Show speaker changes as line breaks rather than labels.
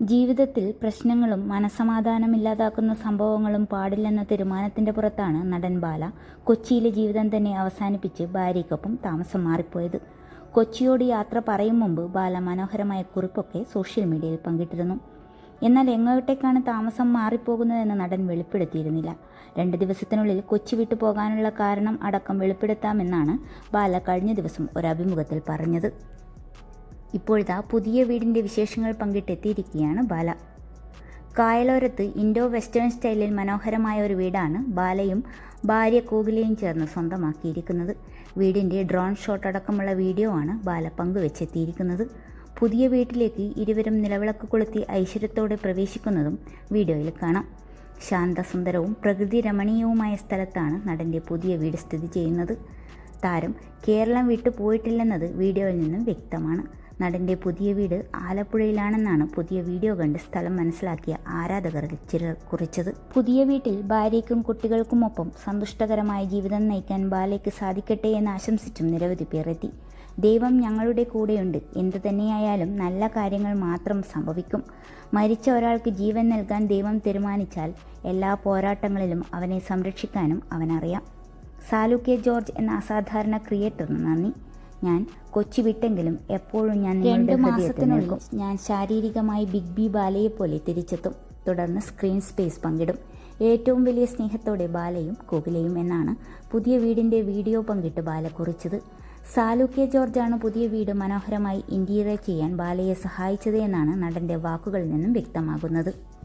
ജീവിതത്തിൽ പ്രശ്നങ്ങളും മനസമാധാനമില്ലാതാക്കുന്ന സംഭവങ്ങളും പാടില്ലെന്ന തീരുമാനത്തിന്റെ പുറത്താണ് നടൻ ബാല കൊച്ചിയിലെ ജീവിതം തന്നെ അവസാനിപ്പിച്ച് ഭാര്യയ്ക്കൊപ്പം താമസം മാറിപ്പോയത്. കൊച്ചിയോട് യാത്ര പറയും മുമ്പ് ബാല മനോഹരമായ കുറിപ്പൊക്കെ സോഷ്യൽ മീഡിയയിൽ പങ്കിട്ടിരുന്നു. എന്നാൽ എങ്ങോട്ടേക്കാണ് താമസം മാറിപ്പോകുന്നതെന്ന് നടൻ വെളിപ്പെടുത്തിയിരുന്നില്ല. രണ്ട് ദിവസത്തിനുള്ളിൽ കൊച്ചി വിട്ടു പോകാനുള്ള കാരണം അടക്കം വെളിപ്പെടുത്താമെന്നാണ് ബാല കഴിഞ്ഞ ദിവസം ഒരു അഭിമുഖത്തിൽ പറഞ്ഞത്. ഇപ്പോഴിതാ പുതിയ വീടിന്റെ വിശേഷങ്ങൾ പങ്കിട്ടെത്തിയിരിക്കുകയാണ് ബാല. കായലോരത്ത് ഇൻഡോ വെസ്റ്റേൺ സ്റ്റൈലിൽ മനോഹരമായ ഒരു വീടാണ് ബാലയും ഭാര്യ കോകിലയും ചേർന്ന് സ്വന്തമാക്കിയിരിക്കുന്നത്. വീടിന്റെ ഡ്രോൺ ഷോട്ട് അടക്കമുള്ള വീഡിയോ ആണ് ബാല പങ്കുവെച്ചെത്തിയിരിക്കുന്നത്. പുതിയ വീട്ടിലേക്ക് ഇരുവരും നിലവിളക്ക് കൊളുത്തി ഐശ്വര്യത്തോടെ പ്രവേശിക്കുന്നതും വീഡിയോയിൽ കാണാം. ശാന്തസുന്ദരവും പ്രകൃതി രമണീയവുമായ സ്ഥലത്താണ് നടന്റെ പുതിയ വീട് സ്ഥിതി ചെയ്യുന്നത്. താരം കേരളം വിട്ടു പോയിട്ടില്ലെന്നത് വീഡിയോയിൽ നിന്നും വ്യക്തമാണ്. നടന്റെ പുതിയ വീട് ആലപ്പുഴയിലാണെന്നാണ് പുതിയ വീഡിയോ കണ്ട് സ്ഥലം മനസ്സിലാക്കിയ ആരാധകരിൽ ചിലർ കുറിച്ചത്. പുതിയ വീട്ടിൽ ഭാര്യയ്ക്കും കുട്ടികൾക്കുമൊപ്പം സന്തുഷ്ടകരമായ ജീവിതം നയിക്കാൻ ബാലയ്ക്ക് സാധിക്കട്ടെ എന്ന് ആശംസിച്ചും നിരവധി പേർ എത്തി. ദൈവം ഞങ്ങളുടെ കൂടെയുണ്ട്. എന്തു തന്നെയായാലും നല്ല കാര്യങ്ങൾ മാത്രം സംഭവിക്കും. മരിച്ച ഒരാൾക്ക് ജീവൻ നൽകാൻ ദൈവം തീരുമാനിച്ചാൽ എല്ലാ പോരാട്ടങ്ങളിലും അവനെ സംരക്ഷിക്കാനും അവനറിയാം. സാലു കെ ജോർജ് എന്ന അസാധാരണ ക്രിയേറ്ററിന് നന്ദി. ഞാൻ കൊച്ചി വിട്ടെങ്കിലും എപ്പോഴും ഞാൻ രണ്ട് മാസത്തിനുള്ളിൽ ഞാൻ ശാരീരികമായി ബിഗ് ബി ബാലയെ പോലെ തിരിച്ചെത്തും. തുടർന്ന് സ്ക്രീൻ സ്പേസ് പങ്കിടും. ഏറ്റവും വലിയ സ്നേഹത്തോടെ ബാലയും കോകിലയും എന്നാണ് പുതിയ വീടിന്റെ വീഡിയോ പങ്കിട്ട് ബാല കുറിച്ചത്. സാലു കെ ജോർജാണ് പുതിയ വീട് മനോഹരമായി ഇന്റീരിയർ ചെയ്യാൻ ബാലയെ സഹായിച്ചത് എന്നാണ് നടന്റെ വാക്കുകളിൽ നിന്നും വ്യക്തമാകുന്നത്.